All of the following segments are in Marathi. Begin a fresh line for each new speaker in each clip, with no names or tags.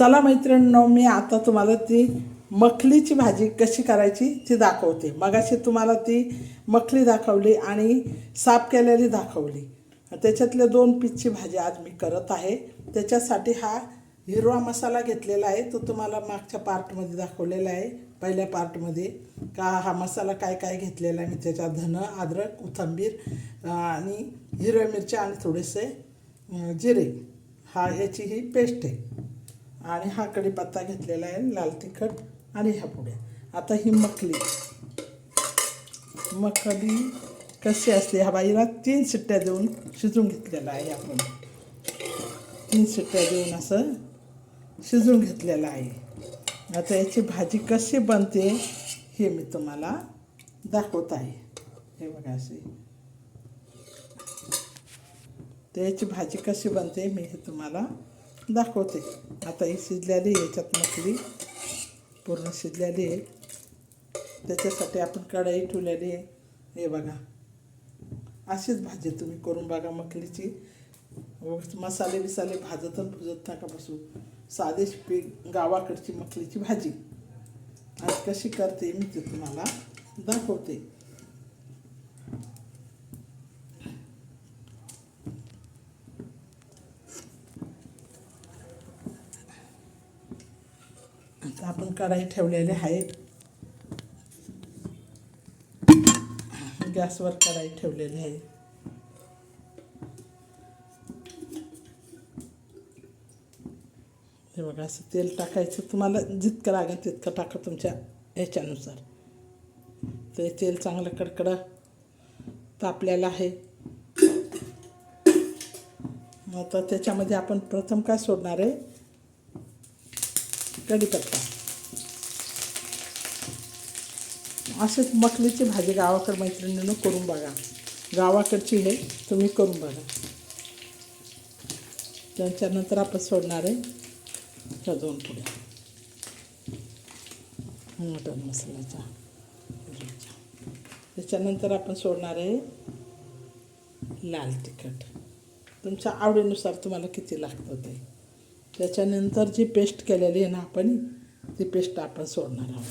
चला मैत्रिणींनो मी आता तुम्हाला ती मखलीची भाजी कशी करायची ती दाखवते. मगाशी तुम्हाला ती मखली दाखवली आणि साफ केलेली दाखवली. त्याच्यातल्या दोन पीसची भाजी आज मी करत आहे. त्याच्यासाठी हा हिरवा मसाला घेतलेला आहे. तो तुम्हाला मागच्या पार्टमध्ये दाखवलेला आहे पहिल्या पार्टमध्ये. का हा मसाला काय काय घेतलेला आहे मी त्याच्यात धन अद्रक कोथिंबीर आणि हिरव्या मिरच्या आणि थोडेसे जिरे. हा याची ही पेस्ट आहे. आणि हा कढीपत्ता घेतलेला आहे लाल तिखट आणि ह्या पुढे आता ही मखली मखली कशी असते? ह्या बाईला तीन शिट्ट्या देऊन शिजून घेतलेला आहे आपण. तीन शिट्ट्या देऊन असं शिजून घेतलेलं आहे. आता याची भाजी कशी बनते हे मी तुम्हाला दाखवत आहे. हे बघा असे तर याची भाजी कशी बनते मी हे तुम्हाला दाखवते. आता ही शिजलेली आहे याच्यात मछली पूर्ण शिजलेली आहे. त्याच्यासाठी आपण कढई ठेवलेली आहे. हे बघा. अशीच भाजी तुम्ही करून बघा मखलीची मसाले बिसाले भाजत आणि भुजत नका बसू. साधे पी गावाकडची मखलीची भाजी. आज कशी करते मी ते तुम्हाला दाखवते. आपण कढाई ठेवलेले आहेत. गॅसवर कढाई ठेवलेली आहे. हे बघा असं तेल टाकायचं. तुम्हाला जितकं लागेल तितकं टाका तुमच्या याच्यानुसार. ते तेल चांगलं कडकडं तापलेलं आहे. मग आता त्याच्यामध्ये आपण प्रथम काय सोडणार आहे? कढीपत्ता. असेच मखलीची भाजी गावाकड मैत्रिणीनं करून बघा. गावाकडची हे तुम्ही करून बघा. त्याच्यानंतर आपण सोडणार आहे. ह्या दोन पुढे मटण मसाल्याचा. त्याच्यानंतर आपण सोडणार आहे लाल तिखट. तुमच्या आवडीनुसार तुम्हाला किती लागतं ते. त्याच्यानंतर जी पेस्ट केलेली आहे ना आपण ती पेस्ट आपण सोडणार आहोत.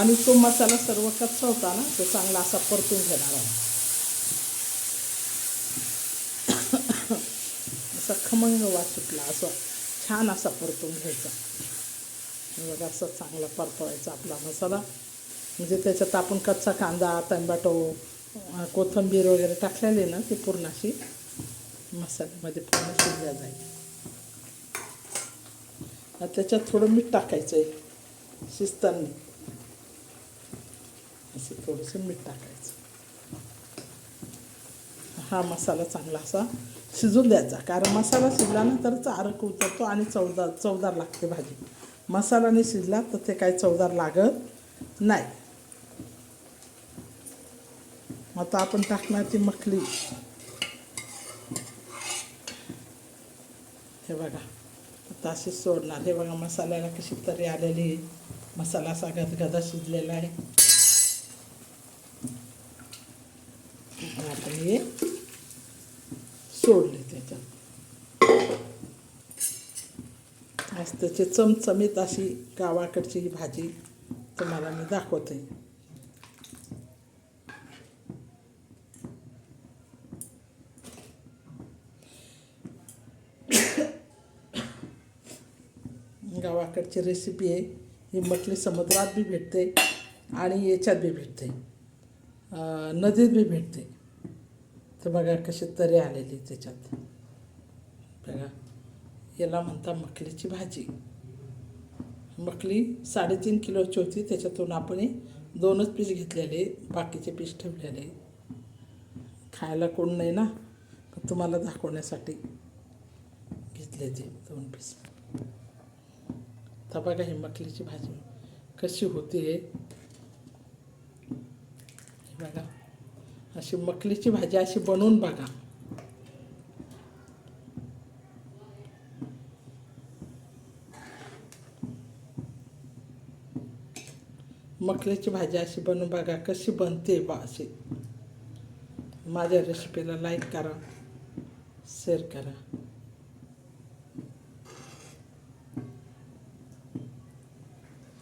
आणि तो मसाला सर्व कच्चा होता ना तो चांगला असा परतून घेणार आहोत असा खमंग वास सुटला असं छान असा परतून घ्यायचा. बघा असं चांगला परतवायचा आपला मसाला. म्हणजे त्याच्यात आपण कच्चा कांदा टंबाटो कोथंबीर कोथिंबीर वगैरे टाकलेली ना ती पूर्ण अशी मसाल्यामध्ये पूर्ण शिजल्या जाईल. त्याच्यात थोडं मीठ टाकायचं आहे शिजताना. असं थोडंसं मीठ टाकायचं. हा मसाला चांगला असा शिजून द्यायचा. कारण मसाला शिजला ना तरच आरक उतरतो आणि चवदार चवदार लागते भाजी. मसाला नाही शिजला तर ते काही चवदार लागत नाही. आता आपण टाकणार ती मखली. हे बघा. आता अशी सोडणार. हे बघा मसाल्याला कशी तरी आलेली मसाला असा गदगदा शिजलेला आहे. आपण हे सोडले त्याच्यात. आज त्याची चमचमीत अशी गावाकडची ही भाजी तुम्हाला मी दाखवते. गावाकडची रेसिपी आहे. ही मटली समुद्रात बी भेटते आणि याच्यात बी भेटते. नदीत बी भेटते. तर बघा कशी तरी आलेली त्याच्यात. बघा याला म्हणता मखलीची भाजी. मखली साडेतीन किलोची होती त्याच्यातून आपण दोनच पीस घेतलेले बाकीचे पीस ठेवलेले. खायला कोण नाही ना तुम्हाला दाखवण्यासाठी घेतले ते दोन पीस. तर बघा ही मखलीची भाजी कशी होते हे बघा. अशी मकलीची भाजी अशी बनवून बघा. मकलीची भाजी अशी बनवून बघा कशी बनते बा अशी. माझ्या रेसिपीला लाईक करा शेअर करा.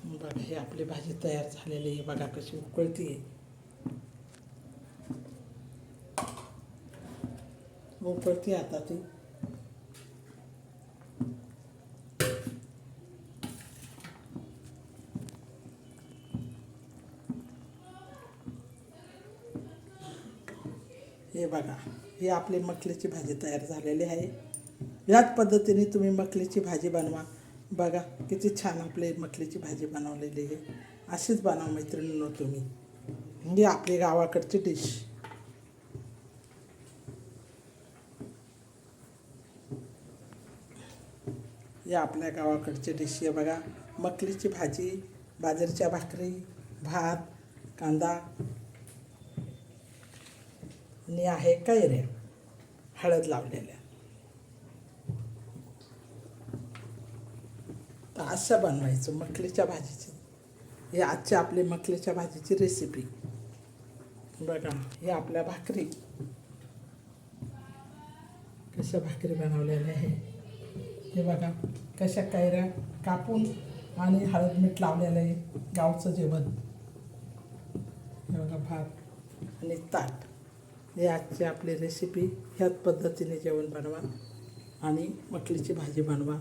बघा ही आपली भाजी तयार झालेली आहे. बघा कशी उकळती आहे उकळती आता ती हे बघा ही आपली मकलीची भाजी तयार झालेली आहे. याच पद्धतीने तुम्ही मकलीची भाजी बनवा. बघा किती छान आपली मकलीची भाजी बनवलेली आहे. अशीच बनवा मैत्रिणींनो तुम्ही. ही आपली गावाकडची डिश. या आपल्या गावाकडचे डिशी आहे बघा. मकलीची भाजी बाजरीच्या भाकरी भात कांदा. आणि आहे कैऱ्या हळद लावलेल्या. तर असं बनवायचं मखलीच्या भाजीची. ही आजची आपली मखलीच्या भाजीची रेसिपी बघा ही आपल्या भाकरी. कशा भाकरी बनवलेल्या आहे हे बघा कशा कैऱ्या कापून आणि हळद मीठ लावलेलं आहे गावचं जेवण. हे बघा भात आणि ताट. हे आजची आपली रेसिपी ह्याच पद्धतीने जेवण बनवा आणि मटलीची भाजी बनवा.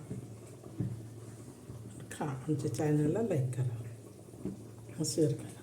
खा आमच्या चॅनलला लाईक करा. शेअर करा.